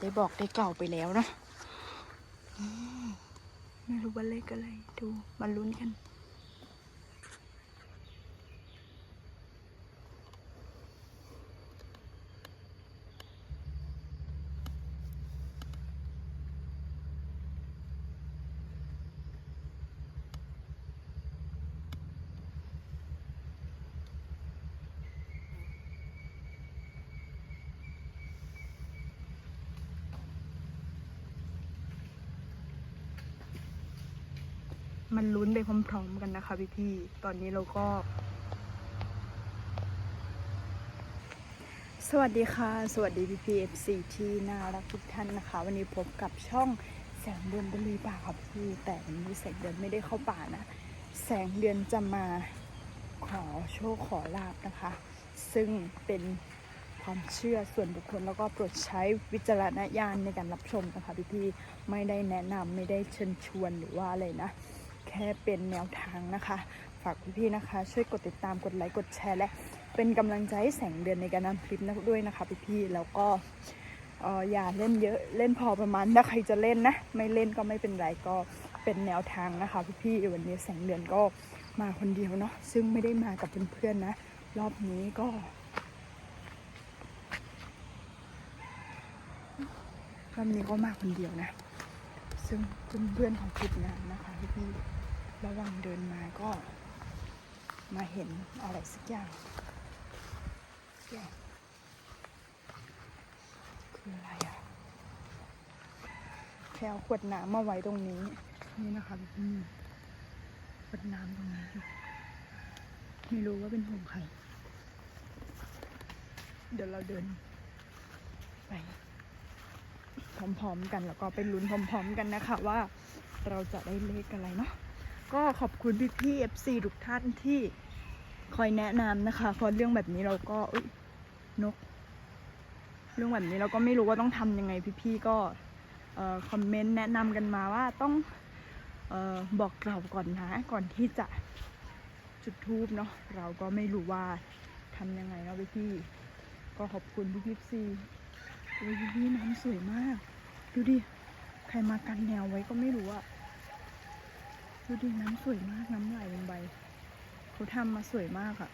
ได้บอกได้กล่าวไปแล้วเนาะมไม่รู้ว่าเลขอะไรดูมาลุ้นกัน มันลุ้นไปพร้อมๆกันนะคะพี่ๆตอนนี้เราก็ สวัสดีค่ะ สวัสดีพี่พีเอฟซีที่น่ารักทุกท่านนะคะ วันนี้พบกับช่องแสงเดือนบรีป่าค่ะพี่แต่วันนี้แสงเดือนไม่ได้เข้าป่านะ แสงเดือนจะมาขอโชคขอลาบนะคะ ซึ่งเป็นความเชื่อส่วนบุคคลแล้วก็โปรดใช้วิจารณญาณในการรับชมนะคะพี่ๆไม่ได้แนะนำไม่ได้เชิญชวนหรือว่าอะไรนะ แค่เป็นแนวทางนะคะ ฝากพี่ๆนะคะ ช่วยกดติดตามกดไลค์กดแชร์และ เป็นกำลังใจให้แสงเดือนในการนำคลิปนะด้วยนะคะพี่ๆแล้วก็เอ่อย่าเล่นเยอะเล่นพอประมาณถ้าใครจะเล่นนะ ไม่เล่นก็ไม่เป็นไรก็เป็นแนวทางนะคะพี่ๆวันนี้แสงเดือนก็มาคนเดียวเนาะซึ่งไม่ได้มากับเพื่อนๆนะ รอบนี้ก็รอบนี้ก็มาคนเดียวนะ ซึ่งเพื่อนๆของทีมงานนะคะพี่ๆ ระหว่างเดินมาก็มาเห็นอะไรสักอย่างคืออะไรอะแค่เอาขวดน้ำมาไว้ตรงนี้ นี่นะคะพี่ขวดน้ำตรงนี้ไม่รู้ว่าเป็นของใคร เดี๋ยวเราเดินไปพร้อมๆกันแล้วก็ไปลุ้นพร้อม ๆ กันนะคะว่าเราจะได้เลขอะไรเนาะ ก็ขอบคุณพี่ๆ FC ทุกท่านที่คอยแนะนำนะคะเพราะเรื่องแบบนี้เราก็นก เรื่องแบบนี้เราก็ไม่รู้ว่าต้องทำยังไงพี่ๆก็คอมเมนต์แนะนำกันมาว่าต้องออบอกเราก่อนนะ ก่อนที่จะจุดทูบเนาะเราก็ไม่รู้ว่าทำยังไงเนาะพี่ๆก็ขอบคุณพี่ๆ FC โอ้ยพี่น้ำสวยมาก ดูดิ ใครมากันแนวไว้ก็ไม่รู้อะ ดูดิน้ำสวยมากน้ำไหลลงไปเขาทำมาสวยมากอะ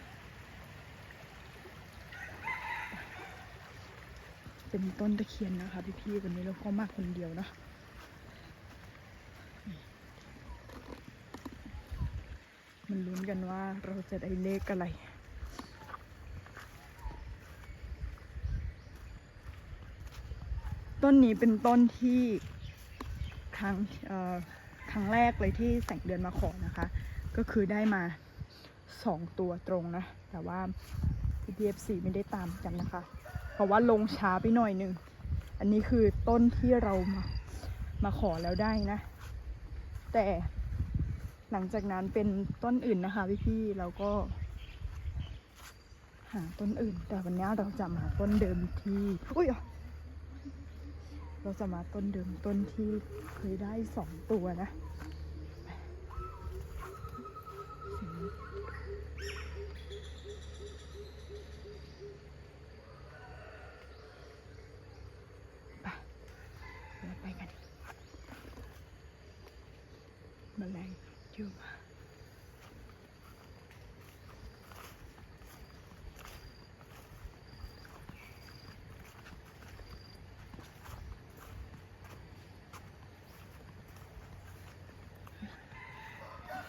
เป็นต้นตะเคียนนะคะพี่ๆวันนี้เราก็มากคนเดียวเนาะมันลุ้นกันว่าเราจะได้เลขอะไรต้นนี้เป็นต้นที่ครั้งเอ่อ ครั้งแรกเลยที่แสงเดือนมาขอนะคะ ก็คือได้มาสองตัวตรงนะ แต่ว่า PPFC ไม่ได้ตามกันนะคะ เพราะว่าลงช้าไปหน่อยนึง อันนี้คือต้นที่เรามามาขอแล้วได้นะ แต่หลังจากนั้นเป็นต้นอื่นนะคะพี่ๆเราก็ หาต้นอื่น แต่วันนี้เราจะมาต้นเดิมที่ อุ้ย เราจะมาต้นเดิมต้นที่เคยได้สองตัวนะไปเราไปกันแมาแรงเยอะมาก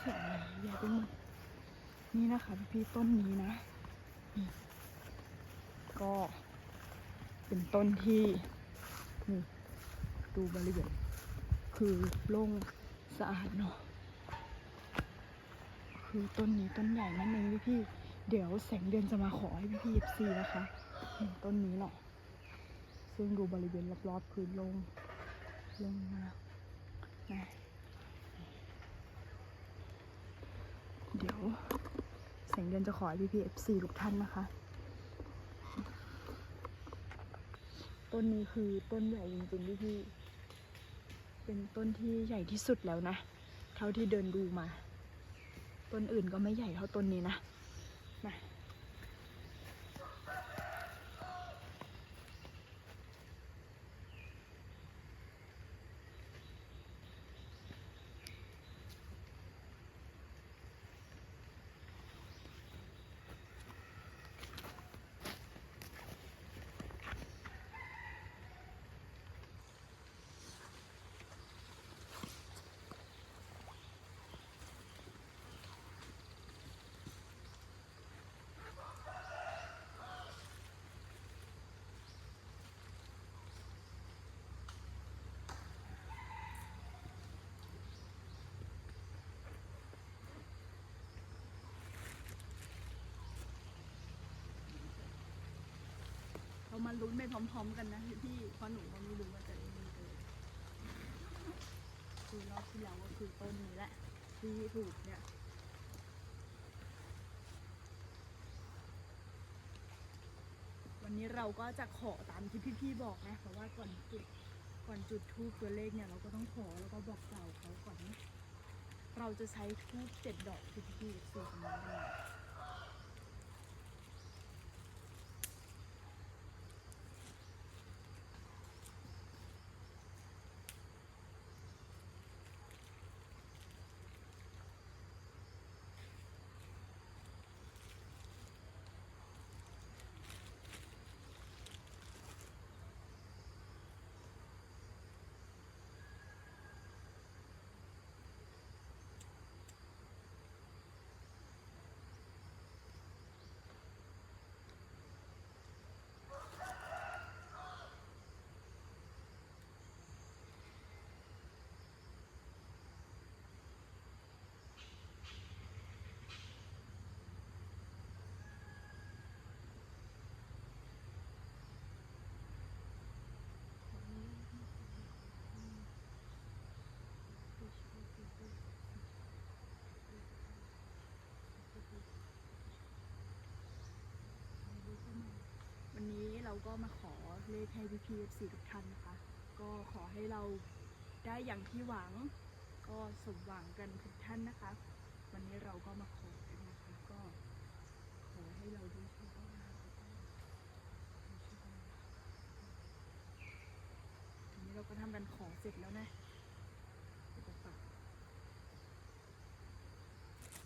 สวยใหญ่ไปหมด นี่นะคะพี่ต้นนี้นะ ก็เป็นต้นที่นี่ดูบริเวณคือโล่งสะอาดเนาะคือต้นนี้ต้นใหญ่นั่นเองพี่ๆเดี๋ยวแสงเดือนจะมาขอให้พี่ๆ FC นะคะต้นนี้เนาะซึ่งดูบริเวณรอบๆคือโล่งโล่งมากนะเดี๋ยว แสงเดือนจะขอให้พี่พีเอฟซีทุกท่านนะคะ ต้นนี้คือต้นใหญ่จริงๆพี่พี่เป็นต้นที่ใหญ่ที่สุดแล้วนะ เท่าที่เดินดูมา ต้นอื่นก็ไม่ใหญ่เท่าต้นนี้นะ รามาลุ้นไปพร้อม ๆ กันนะพี่เพราะหนูก็ไม่รู้ว่าจะได้มีเลยคือรอบที่แล้วก็คือต้นนี้แหละที่ถูกเนี่ยวันนี้เราก็จะขอตามที่พี่ๆบอกนะเพราะว่าก่อนจุดก่อนจุดทูบตัวเลขเนี่ยเราก็ต้องขอแล้วก็บอกกล่าวเขาก่อนนะเราจะใช้ทูบเจ็ดดอกที่พี่ๆสื่อกันมากันมา วันนี้เรา ก็มาขอเลขให้พี่พีเอฟซีทุกท่านนะคะ ก็ขอให้เราได้อย่างที่หวัง ก็สมหวังกันทุกท่านนะคะ วันนี้เราก็มาขอกันนะคะก็ขอให้เราได้โชคลาภแล้วก็ได้ลาภทีนี้เราก็ทำกันขอเสร็จแล้วนะ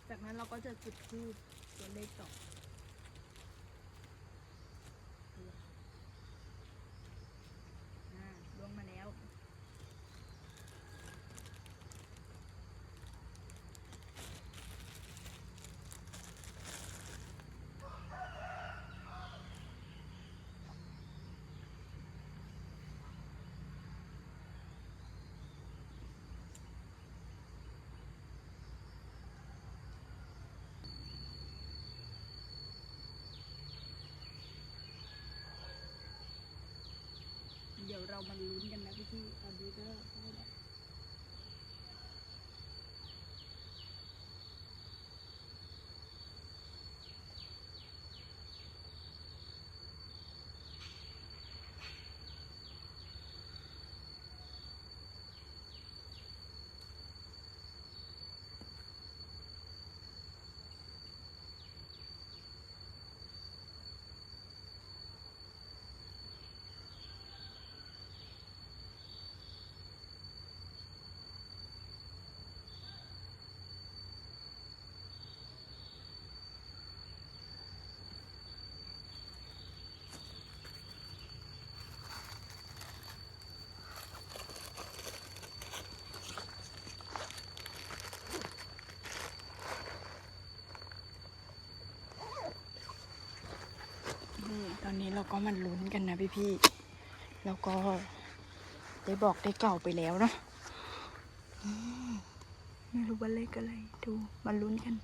จากนั้นเราก็จะจุดธูปตัวเลขต่อาลวงมาแล้ว เดี๋ยวเรามาลุ้นกันนะพี่ๆตอนนี้ก็ ตอนนี้เราก็มันลุ้นกันนะพี่พี่แล้วก็ได้บอกได้เก่าไปแล้วเนาะไม่รู้ว่าเลขอะไรดูมันลุ้นกัน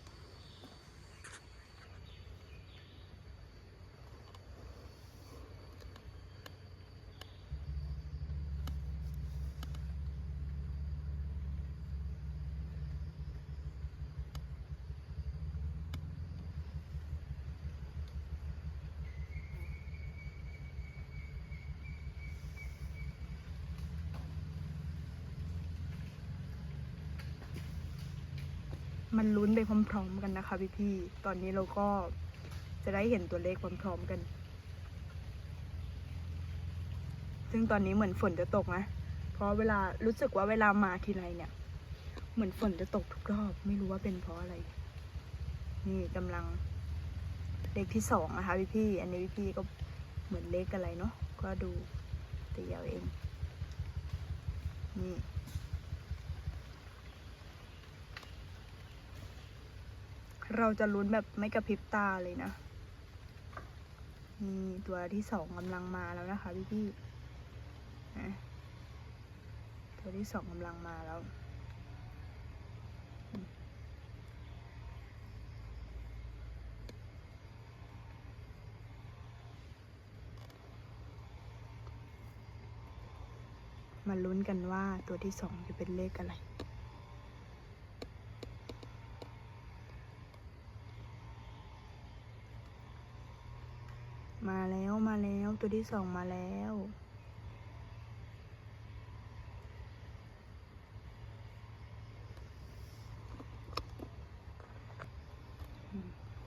มันลุ้นไปพร้อมๆกันนะคะพี่ๆตอนนี้เราก็จะได้เห็นตัวเลขพร้อมๆกัน ซึ่งตอนนี้เหมือนฝนจะตกนะ เพราะเวลารู้สึกว่าเวลามาทีไรเนี่ย เหมือนฝนจะตกทุกรอบ ไม่รู้ว่าเป็นเพราะอะไร นี่กำลังเลขที่สองนะคะพี่ๆอันนี้พี่ๆก็เหมือนเลขอะไรเนาะ ก็ดูตีเอาเอง นี่ เราจะลุ้นแบบไม่กระพริบตาเลยนะ นี่ตัวที่สองกำลังมาแล้วนะคะพี่พี่ตัวที่สองกำลังมาแล้ว มาลุ้นกันว่าตัวที่สองจะเป็นเลขอะไร มาแล้วมาแล้วตัวที่สองมาแล้ว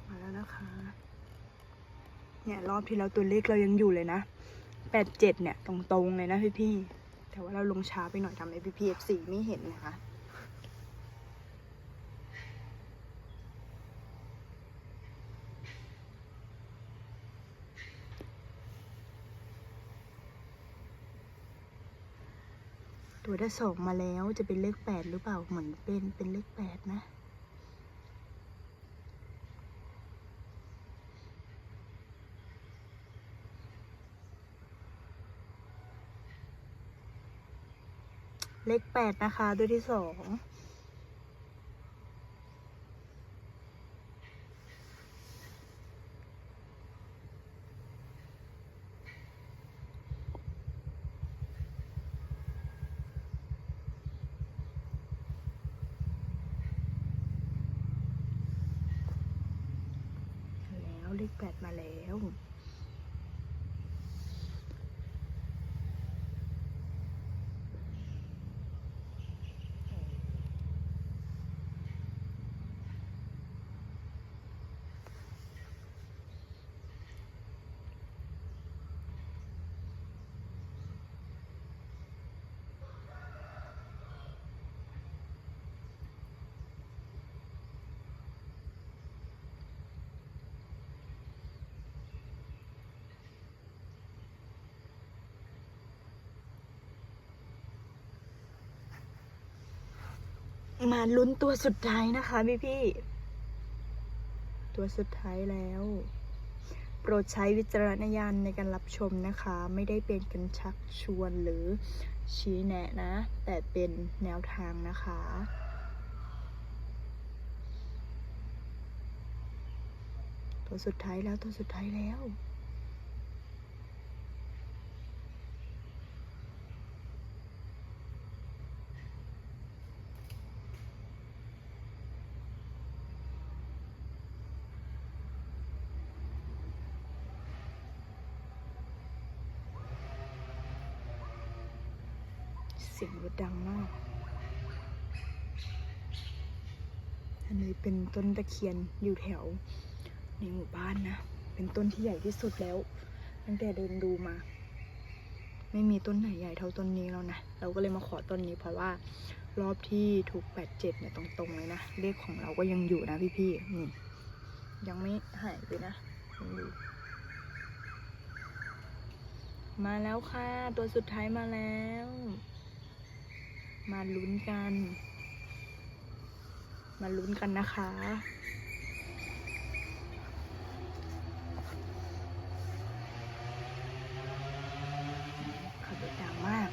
มาแล้วนะคะ เนี่ยรอบที่แล้วตัวเลขเรายังอยู่เลยนะแปดเจ็ดเนี่ยตรงๆเลยนะพี่พี่ๆแต่ว่าเราลงช้าไปหน่อยทำให้พี่พี่เอฟซีไม่เห็นนะคะ ตัวที่สองมาแล้วจะเป็นเลขแปดหรือเปล่าเหมือนเป็นเป็นเลขแปดนะเลขแปดนะคะตัวที่สอง แปดมาแล้ว มาลุ้นตัวสุดท้ายนะคะพี่พี่ๆตัวสุดท้ายแล้ว โปรดใช้วิจารณญาณในการรับชมนะคะ ไม่ได้เป็นการชักชวนหรือชี้แนะนะ แต่เป็นแนวทางนะคะตัวสุดท้ายแล้วตัวสุดท้ายแล้ว ดังมาก อันนี้เป็นต้นตะเคียนอยู่แถวในหมู่บ้านนะ เป็นต้นที่ใหญ่ที่สุดแล้ว ตั้งแต่เดินดูมา ไม่มีต้นไหนใหญ่เท่าต้นนี้แล้วนะ เราก็เลยมาขอต้นนี้เพราะว่ารอบที่ถูกแปดเจ็ดเนี่ยตรงๆเลยนะ เลขของเราก็ยังอยู่นะพี่ๆนี่ยังไม่หายไปนะยังอยู่มาแล้วค่ะ ตัวสุดท้ายมาแล้ว มาลุ้นกัน มาลุ้นกันนะคะขับรถดังมาก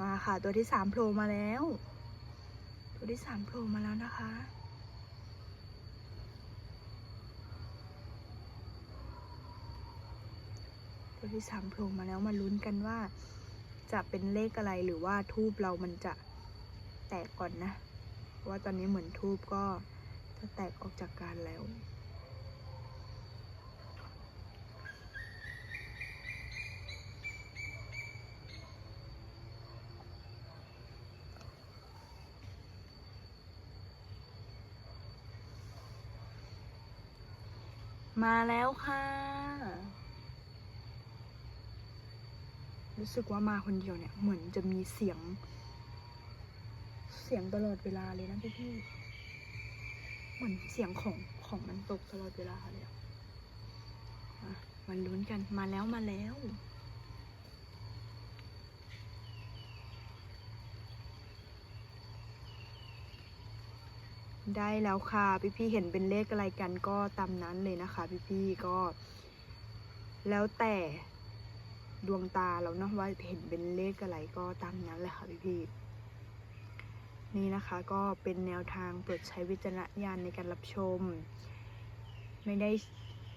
มาค่ะ ตัวที่สามโผล่มาแล้ว ตัวที่สามโผล่มาแล้วนะคะตัวที่สามโผล่มาแล้วมาลุ้นกันว่า จะเป็นเลขอะไรหรือว่าทูบเรามันจะแตกก่อนนะ เพราะว่าตอนนี้เหมือนทูบก็จะแตกออกจากกันแล้วมาแล้วค่ะ รู้สึกว่ามาคนเดียวเนี่ย เหมือนจะมีเสียง เสียงตลอดเวลาเลยนะพี่พี่เหมือนเสียงของของมันตกตลอดเวลาเลยอะอะมันลุ้นกันมาแล้วมาแล้วได้แล้วค่ะพี่พี่เห็นเป็นเลขอะไรกันก็ตามนั้นเลยนะคะ พี่พี่ก็ แล้วแต่ ดวงตาเราเนาะว่าเห็นเป็นเลขอะไรก็ตามนั้นเลยค่ะพี่พี่นี่นะคะก็เป็นแนวทางโปรดใช้วิจารณญาณในการรับชม ไม่ได้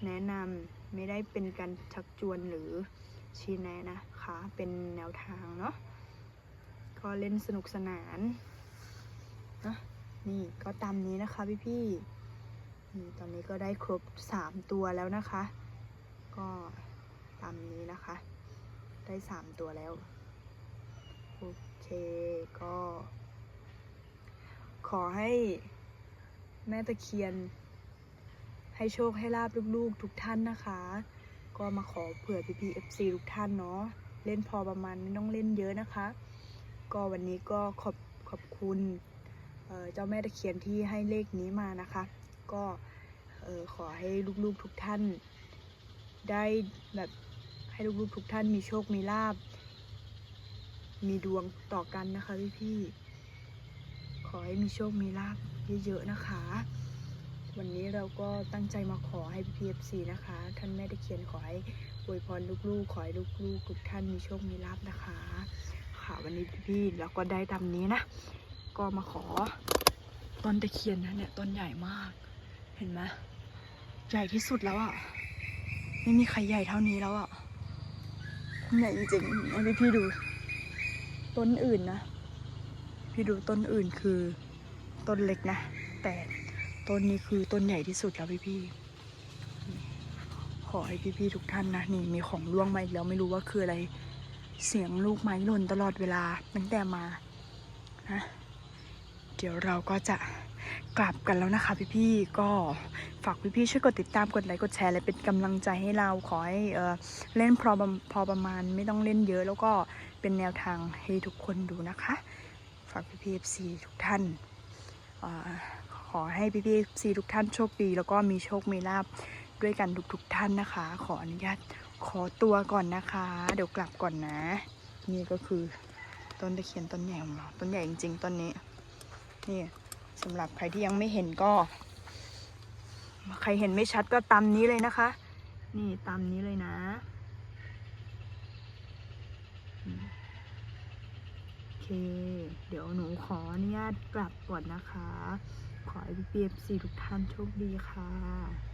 แนะนำไม่ได้เป็นการชักชวนหรือชี้แนะนะคะ เป็นแนวทางเนาะก็เล่นสนุกสนานนะนี่ก็ตามนี้นะคะพี่ๆนี่ตอนนี้ก็ได้ครบสามตัวแล้วนะคะ ก็ตามนี้นะคะ ได้สามตัวแล้ว โอเคก็ ขอให้แม่ตะเคียน ให้โชคให้ลาบลูกๆทุกท่านนะคะ ก็มาขอเผื่อพีพีเอฟซีทุกท่านเนาะเล่นพอประมาณไม่ต้องเล่นเยอะนะคะ ก็วันนี้ก็ขอบขอบคุณเเจ้าแม่ตะเคียนที่ให้เลขนี้มานะคะ ก็ขอให้ลูกๆทุกท่าน ได้แบบ ให้ลูกๆทุกท่านมีโชค มีลาบ มีดวงต่อกันนะคะพี่ๆ ขอให้มีโชค มีลาบเยอะๆนะคะ วันนี้เราก็ตั้งใจมาขอให้พี่เอฟซีนะคะ ท่านแม่ตะเคียนขอให้อวยพรลูกๆ ขอให้ลูกๆ ทุกท่านมีโชค มีลาบนะคะ ค่ะวันนี้พี่ๆเราก็ได้ตามนี้นะ ก็มาขอต้นตะเคียนนะเนี่ยต้นใหญ่มาก เห็นไหมใหญ่ที่สุดแล้วอะ่ะ ไม่มีใครใหญ่เท่านี้แล้วอะ่ะ ใหญ่จริงๆให้พี่ดูต้นอื่นนะ พี่ดูต้นอื่นคือต้นเล็กนะ แต่ต้นนี้คือต้นใหญ่ที่สุดแล้วพี่พี่ๆขอให้พี่พี่ๆทุกท่านนะนี่มีของร่วงมาอีกแล้วไม่รู้ว่าคืออะไรเสียงลูกไม้หล่นตลอดเวลาตั้งแต่มานะเดี๋ยวเราก็จะ กลับกันแล้วนะคะพี่พี่ๆก็ฝากพี่พี่ๆช่วยกดติดตามกดไลค์กดแชร์และเป็นกำลังใจให้เราขอให้เออเล่นพอประพอประมาณไม่ต้องเล่นเยอะแล้วก็เป็นแนวทางให้ทุกคนดูนะคะ ฝากพี่พีเอฟซีทุกท่านอขอให้พี่พีเอฟซีทุกท่านโชคดีแล้วก็มีโชคมีลาบด้วยกันทุกๆทท่านนะคะ ขออนุญาตขอตัวก่อนนะคะ เดี๋ยวกลับก่อนนะ นี่ก็คือต้นตะเคียนต้นใหญ่ของเราต้นใหญ่จริงๆต้นนี้นี่ สำหรับใครที่ยังไม่เห็นก็ ใครเห็นไม่ชัดก็ตามนี้เลยนะคะ นี่ตามนี้เลยนะ โอเค เดี๋ยวหนูขออนุญาตกลับก่อนนะคะ ขอให้พี่เอฟซีทุกท่านโชคดีค่ะ